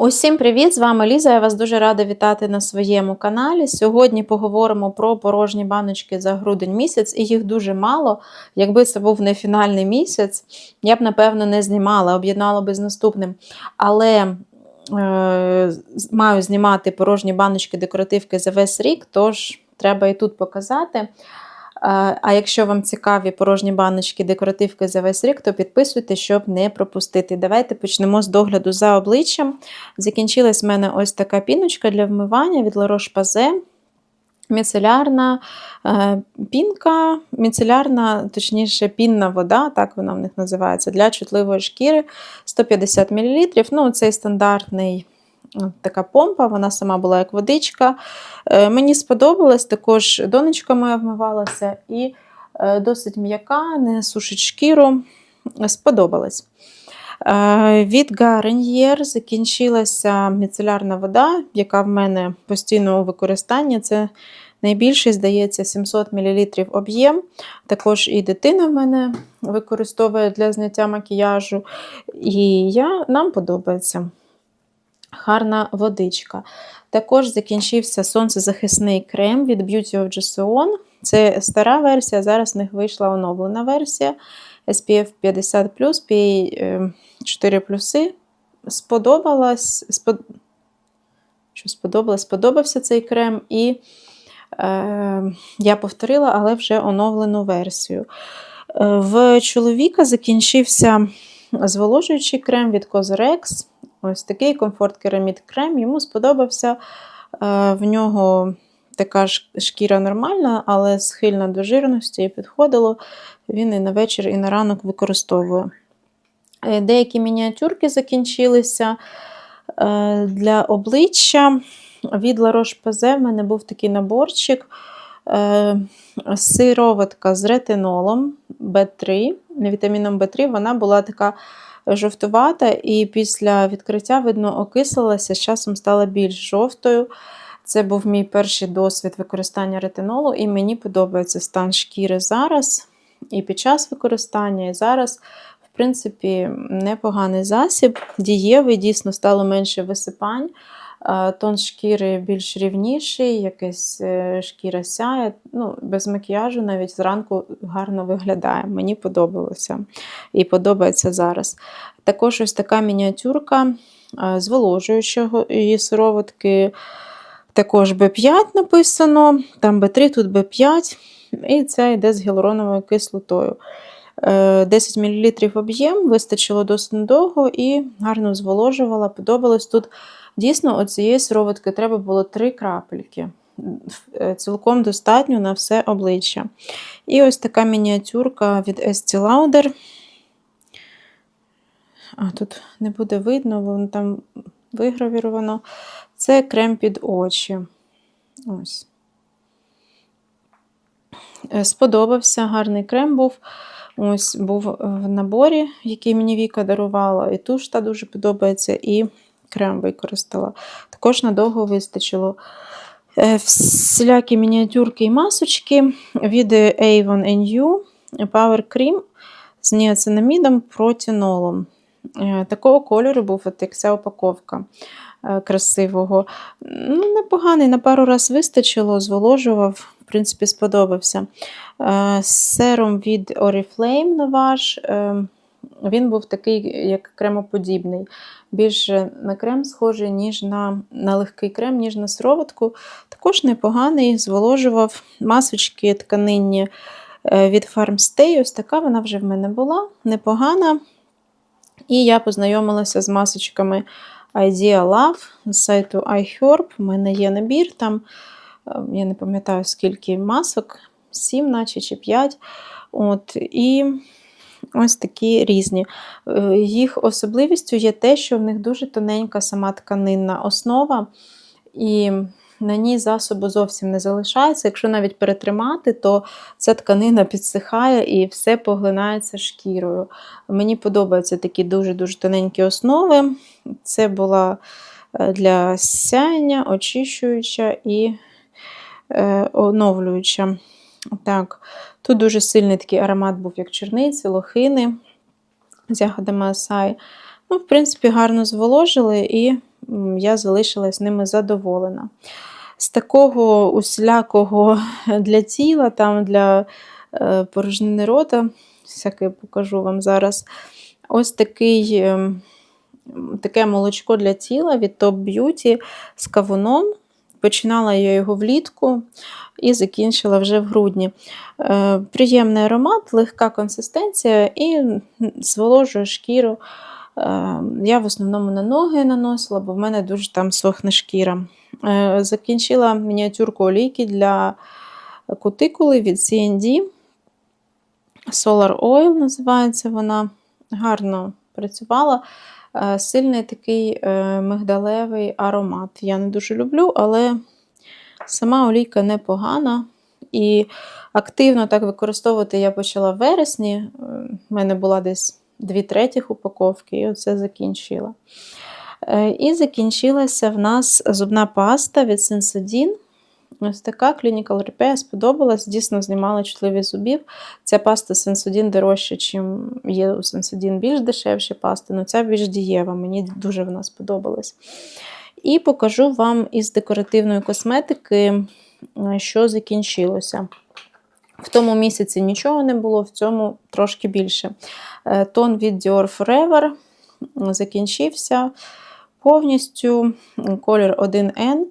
Усім привіт! З вами Ліза. Я вас дуже рада вітати на своєму каналі. Сьогодні поговоримо про порожні баночки за грудень місяць, і їх дуже мало. Якби це був не фінальний місяць, я б, напевно, не знімала, об'єднала би з наступним. Але е, маю знімати порожні баночки декоративки за весь рік, тож треба і тут показати. А якщо вам цікаві порожні баночки декоративки за весь рік, то підписуйте, щоб не пропустити. Давайте почнемо з догляду за обличчям. Закінчилась в мене ось така піночка для вмивання від La Roche-Posay. Міцелярна е, пінка, міцелярна, точніше, пінна вода, так вона в них називається, для чутливої шкіри 150 мл. Ну, цей стандартний така помпа, вона сама була як водичка. Е, Мені сподобалось, також донечка моя вмивалася і е, досить м'яка, не сушить шкіру. Сподобалось. Е, Від Garnier закінчилася міцелярна вода, яка в мене постійно у використанні. Це найбільший, здається, 700 мл об'єм. Також і дитина в мене використовує для зняття макіяжу. І я, нам подобається. Гарна водичка. Також закінчився сонцезахисний крем від Beauty of Joseon. Це стара версія, зараз в них вийшла оновлена версія SPF 50 PA 4 плюси. Сподобалась, спод... Що сподобалось? Сподобався цей крем, і е, я повторила, але вже оновлену версію. Е, В чоловіка закінчився зволожуючий крем від Cosrx. Ось такий комфорт керамід крем. Йому сподобався. Е, В нього така шкіра нормальна, але схильна до жирності і підходило. Він і на вечір, і на ранок використовує. Е, Деякі мініатюрки закінчилися е, для обличчя. Від La Roche-Posay в мене був такий наборчик. Сироватка з ретинолом B3, вітаміном B3, вона була така жовтувата, і після відкриття, видно, окислилася, з часом стала більш жовтою. Це був мій перший досвід використання ретинолу, і мені подобається стан шкіри зараз, і під час використання, і зараз. В принципі, непоганий засіб, дієвий, дійсно стало менше висипань. Е, Тон шкіри більш рівніший, якась е, шкіра сяє. Ну, без макіяжу навіть зранку гарно виглядає. Мені подобалося і подобається зараз. Також ось така мініатюрка е, зволожуючого її сироватки. Також B5 написано, там B3, тут B5, і це йде з гіалуроновою кислотою. Е, 10 мл об'єм, вистачило досить недовго і гарно зволожувала. Подобалось тут дійсно оцієї сироватки треба було 3 крапельки. Е, Цілком достатньо на все обличчя. І ось така мініатюрка від Estee Lauder. А, тут не буде видно, воно там вигравіровано. Це крем під очі. Ось. Е, Сподобався, гарний крем був. Ось був в наборі, який мені Віка дарувала. І туш та дуже подобається, і крем використала. Також надовго вистачило. Е, Всілякі мініатюрки і масочки від Avon NU Power Cream з ніацинамідом протінолом. Е, Такого кольору був от ця упаковка е, красивого. Ну, Непоганий, на пару раз вистачило, зволожував, в принципі, сподобався. Серум від Oriflame Novage. Він був такий, як кремоподібний. Більше на крем схожий, ніж на, на легкий крем, ніж на сироватку. Також непоганий, зволожував масочки тканинні е, від Farmstay. Ось така вона вже в мене була, непогана. І я познайомилася з масочками Idea Love з сайту iHerb. У мене є набір, там е, я не пам'ятаю, скільки масок, 7, наче чи 5. От, і ось такі різні. Е, Їх особливістю є те, що в них дуже тоненька сама тканинна основа. І на ній засобу зовсім не залишається. Якщо навіть перетримати, то ця тканина підсихає і все поглинається шкірою. Мені подобаються такі дуже-дуже тоненькі основи. Це була е, для сяєння, очищуюча і е, оновлююча. Так, Тут дуже сильний такий аромат був, як черниці, лохини з ягодами асай. Ну, В принципі, гарно зволожили і я залишилась ними задоволена. З такого усілякого для тіла, там для е, порожнини рота, всяке покажу вам зараз. Ось такий, ем, таке молочко для тіла від Top Beauty з кавуном. Починала я його влітку і закінчила вже в грудні. Е, Приємний аромат, легка консистенція і зволожує шкіру. Е, Я в основному на ноги наносила, бо в мене дуже там сохне шкіра. Е, Закінчила мініатюрку олійки для кутикули від CND. Solar Oil називається вона. Гарно працювала. Е, Сильний такий е, мигдалевий аромат. Я не дуже люблю, але сама олійка непогана. І активно так використовувати я почала в вересні. У мене була десь 2 третіх упаковки, і оце закінчила. Е, І закінчилася в нас зубна паста від Sensodyne. Ось така Clinical Repair сподобалась, дійсно знімала чутливість зубів. Ця паста Sensodyne дорожча, ніж є у Sensodyne більш дешевші пасти, але ця більш дієва, мені дуже вона сподобалась. І покажу вам із декоративної косметики, е, що закінчилося. В тому місяці нічого не було, в цьому трошки більше. Е, Тон від Dior Forever закінчився повністю. Колір 1N.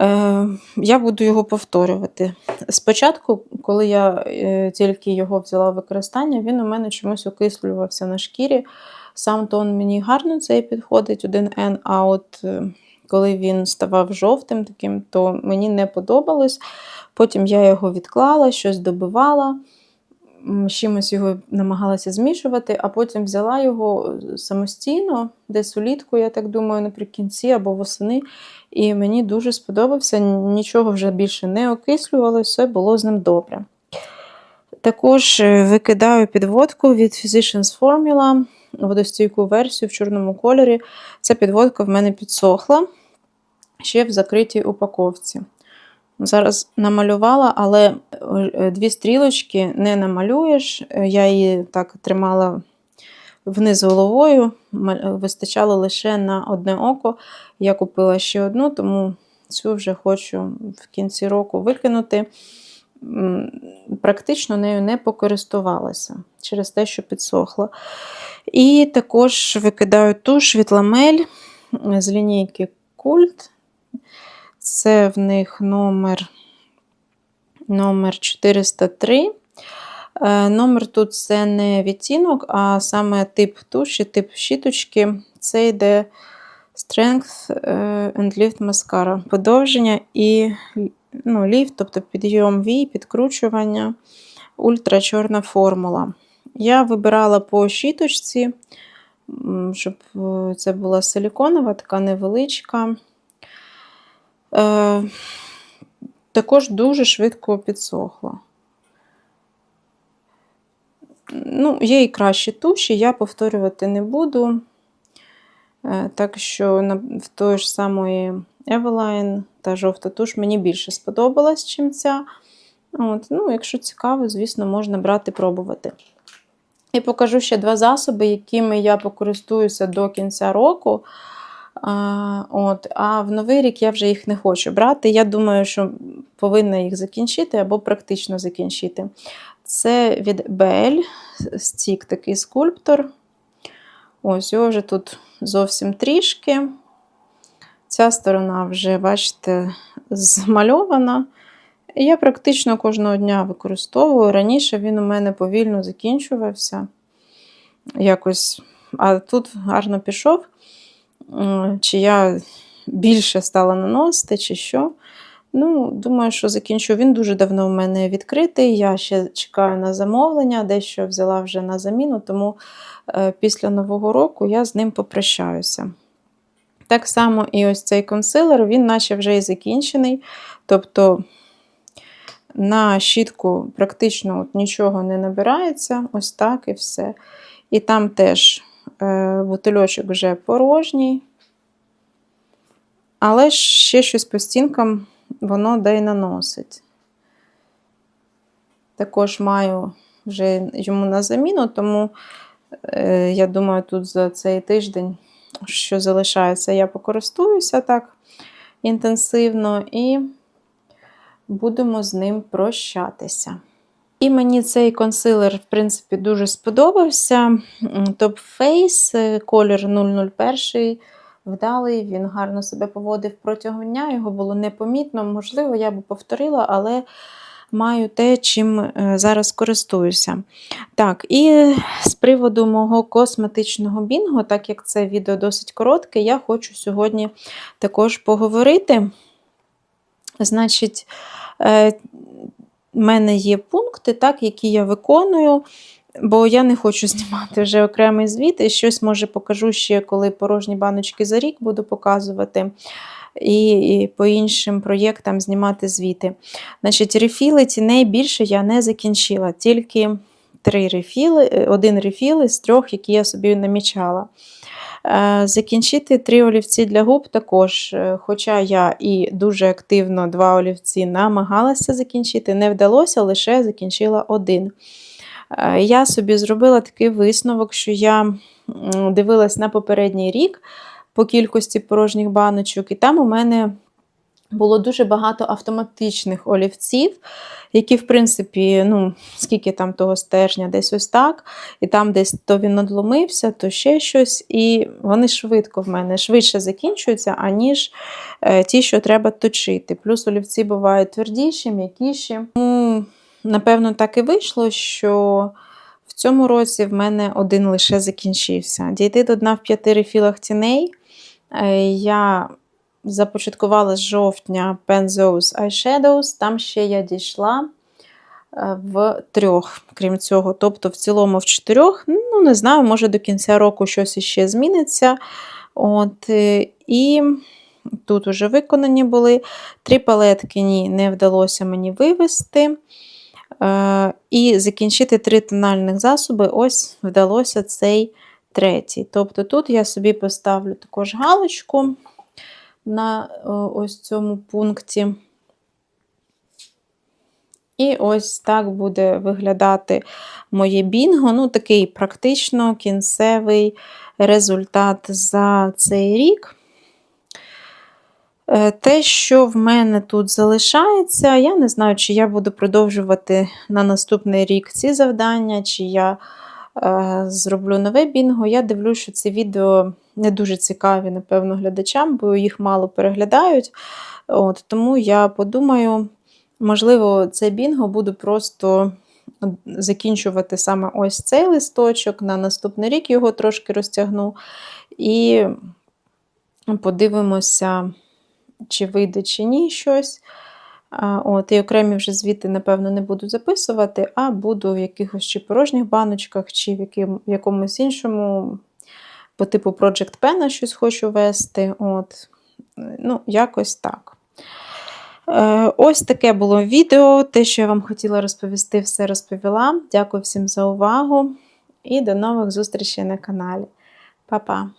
Е, Я буду його повторювати. Спочатку, коли я е, тільки його взяла в використання, він у мене чомусь окислювався на шкірі. Сам тон мені гарно цей підходить 1N, а от е, коли він ставав жовтим, таким, то мені не подобалось. Потім я його відклала, щось добивала, чимось його намагалася змішувати, а потім взяла його самостійно, десь улітку, я так думаю, наприкінці або восени. І мені дуже сподобався, нічого вже більше не окислювалося, все було з ним добре. Також е, викидаю підводку від Physicians Formula, водостійку версію в чорному кольорі. Ця підводка в мене підсохла ще в закритій упаковці. Зараз намалювала, але е, дві стрілочки не намалюєш. Е, Я її так тримала вниз головою, вистачало лише на одне око. Я купила ще одну, тому цю вже хочу в кінці року викинути. Практично нею не покористувалася через те, що підсохла. І також викидаю туш від ламель з лінійки Культ. Це в них номер, номер 403. Е, Номер тут це не відтінок, а саме тип туші, тип щіточки. Це йде Strength е, and Lift Mascara. Подовження і ну, ліфт, тобто підйом вій, підкручування, ультрачорна формула. Я вибирала по щіточці, щоб е, це була силіконова, така невеличка. Е, також дуже швидко підсохла. Ну, є і кращі туші, я повторювати не буду. Е, Так що в той ж самої Eveline та жовта туш мені більше сподобалась, чим ця. От, ну, якщо цікаво, звісно, можна брати пробувати. І покажу ще два засоби, якими я покористуюся до кінця року. А, от, а в новий рік я вже їх не хочу брати. Я думаю, що повинна їх закінчити або практично закінчити. Це від BL, стік такий скульптор. Ось його вже тут зовсім трішки. Ця сторона вже, бачите, змальована. Я практично кожного дня використовую. Раніше він у мене повільно закінчувався. Якось, а тут гарно пішов. Чи я більше стала наносити, чи що. Ну, думаю, що закінчу. Він дуже давно в мене відкритий. Я ще чекаю на замовлення, дещо взяла вже на заміну, тому е, після Нового року я з ним попрощаюся. Так само і ось цей консилер, він наче вже і закінчений. Тобто на щітку практично от нічого не набирається, ось так і все. І там теж бутильочок вже порожній. Але ще щось по стінкам воно да й наносить. Також маю вже йому на заміну, тому е, я думаю, тут за цей тиждень що залишається, я покористуюся так інтенсивно і будемо з ним прощатися. І мені цей консилер, в принципі, дуже сподобався. Top Face, е, колір 001, вдалий, він гарно себе поводив протягом дня, його було непомітно. Можливо, я би повторила, але маю те, чим е, зараз користуюся. Так, і з приводу мого косметичного бінгу, так як це відео досить коротке, я хочу сьогодні також поговорити. Значить, е, в мене є пункти, так, які я виконую, бо я не хочу знімати вже окремий звіт, і щось може покажу ще, коли порожні баночки за рік буду показувати. І, і по іншим проєктам знімати звіти. Значить, рефіли тіней більше я не закінчила, тільки три рефіли, е, один рефіл із трьох, які я собі намічала. Е, Закінчити три олівці для губ також, е, хоча я і дуже активно два олівці намагалася закінчити, не вдалося, лише закінчила один. Е, Я собі зробила такий висновок, що я дивилась на попередній рік по кількості порожніх баночок, і там у мене було дуже багато автоматичних олівців, які, в принципі, ну, скільки там того стержня, десь ось так, і там десь то він надломився, то ще щось. І вони швидко в мене швидше закінчуються, аніж е, ті, що треба точити. Плюс олівці бувають твердіші, м'якіші. Ну, напевно, так і вийшло, що. В цьому році в мене один лише закінчився. Дійти до дна в п'яти рефілах тіней. Е, Я започаткувала з жовтня Penzos Eyeshadows, там ще я дійшла е, в трьох, крім цього. Тобто, в цілому в чотирьох. Ну, не знаю, може до кінця року щось іще зміниться. От, е, І тут уже виконані були. Три палетки ні, не вдалося мені вивести. Е, І закінчити три тональних засоби, ось вдалося цей третій. Тобто тут я собі поставлю також галочку на е, ось цьому пункті. І ось так буде виглядати моє бінго. Ну, такий практично кінцевий результат за цей рік. Е, Те, що в мене тут залишається, я не знаю, чи я буду продовжувати на наступний рік ці завдання, чи я зроблю нове бінго. Я дивлюся, що ці відео не дуже цікаві, напевно, глядачам, бо їх мало переглядають. От, Тому я подумаю, можливо, це бінго буду просто закінчувати саме ось цей листочок. На наступний рік його трошки розтягну. І подивимося, чи вийде, чи ні щось. От, І окремі вже звіти, напевно, не буду записувати, а буду в якихось чи порожніх баночках, чи в яким, якомусь іншому, по типу Project Pen щось хочу вести. От. Ну, якось так. Е, Ось таке було відео. Те, що я вам хотіла розповісти, все розповіла. Дякую всім за увагу і до нових зустрічей на каналі. Па-па!